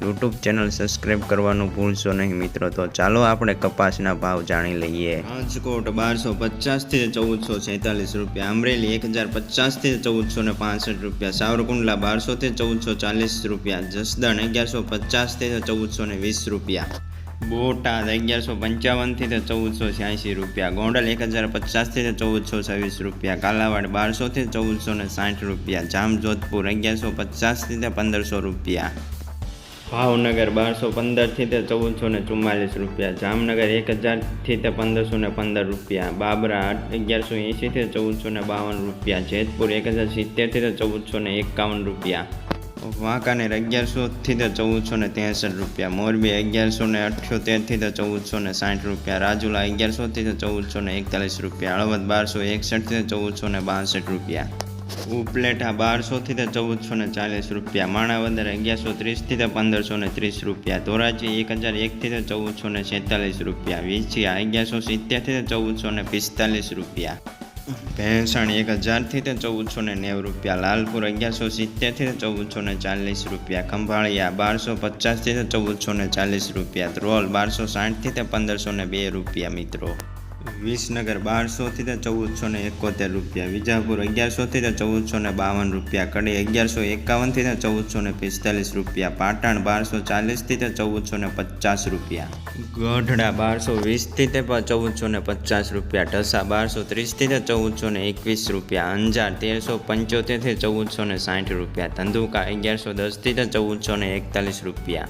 YouTube channel subscribe કરવાનું ભૂલશો નહીં મિત્રો. તો ચાલો આપણે કપાસના ભાવ જાણી લઈએ. રાજકોટ બારસો પચાસથી ચૌદસો છેતાલીસ રૂપિયા. અમરેલી એક હજાર પચાસથી ચૌદસો ને પાસઠ રૂપિયા. સાવરકુંડલા બારસોથી ચૌદસો ચાલીસ રૂપિયા. જસદણ અગિયારસો પચાસથી ચૌદસો ને વીસ રૂપિયા. બોટાદ અગિયારસો પંચાવનથી તો ચૌદસો છ્યાસી રૂપિયા. ગોંડલ એક હજાર પચાસથી તો ચૌદસો છવ્વીસ રૂપિયા. કાલાવાડ બારસોથી ચૌદસો ને સાઠ રૂપિયા. જામજોધપુર અગિયારસો પચાસથી તે પંદરસો રૂપિયા. ભાવનગર બારસો પંદરથી તે ચૌદસો ને ચુમ્માલીસ રૂપિયા, જામનગર એક હજારથી તે પંદરસો ને પંદર રૂપિયા, બાબરા અગિયારસો એંશીથી ચૌદસો ને બાવન રૂપિયા, જેતપુર એક હજાર સિત્તેરથી તે ચૌદસો ને એકાવન રૂપિયા, વાંકાનેર અગિયારસોથી તે ચૌદસો ને ત્રેસઠ રૂપિયા, મોરબી અગિયારસો ને અઠ્યોતેરથી તે ચૌદસો ને સાઠ રૂપિયા, રાજુલા અગિયારસોથી તે ચૌદસો ને એકતાલીસ રૂપિયા, હળવદ બારસો એકસઠથી તે ચૌદસો ને બાસઠ રૂપિયા. ઉપલેટા બારસોથી તે ચૌદસો ને ચાલીસ રૂપિયા માણાવદર અગિયારસો ત્રીસથી તે પંદરસો ને ત્રીસ રૂપિયા ધોરાજી એક હજાર એકથી તે ચૌદસો ને છેતાલીસ રૂપિયા વીંછિયા અગિયારસો સિત્તેરથી તે ચૌદસો ને પિસ્તાલીસ રૂપિયા ભેંસણ એક હજારથી તે ચૌદસો ને નેવું રૂપિયા લાલપુર અગિયારસો સિત્તેરથી તે ચૌદસો ને ચાલીસ રૂપિયા ખંભાળિયા બારસો પચાસથી તે ચૌદસો ને ચાલીસ રૂપિયા ધ્રોલ બારસો સાઠથી તે પંદરસો ને બે રૂપિયા મિત્રો વિસનગર બારસોથી તે ચૌદસો ને એકોતેર રૂપિયા, વિજાપુર અગિયારસોથી તે ચૌદસો ને બાવન રૂપિયા, કડી અગિયારસો એકાવનથી તે ચૌદસો ને પિસ્તાલીસ રૂપિયા, પાટણ બારસો ચાલીસથી તે ચૌદસો ને પચાસ રૂપિયા, ગઢડા બારસો વીસથી તે ચૌદસો ને પચાસ રૂપિયા, ઢસા બારસો ત્રીસથી તે ચૌદસો ને એકવીસ રૂપિયા, અંજાર તેરસો પંચોતેરથી ચૌદસો ને સાઠ રૂપિયા, ધંધુકા અગિયારસો દસથી તે ચૌદસો ને એકતાલીસ રૂપિયા.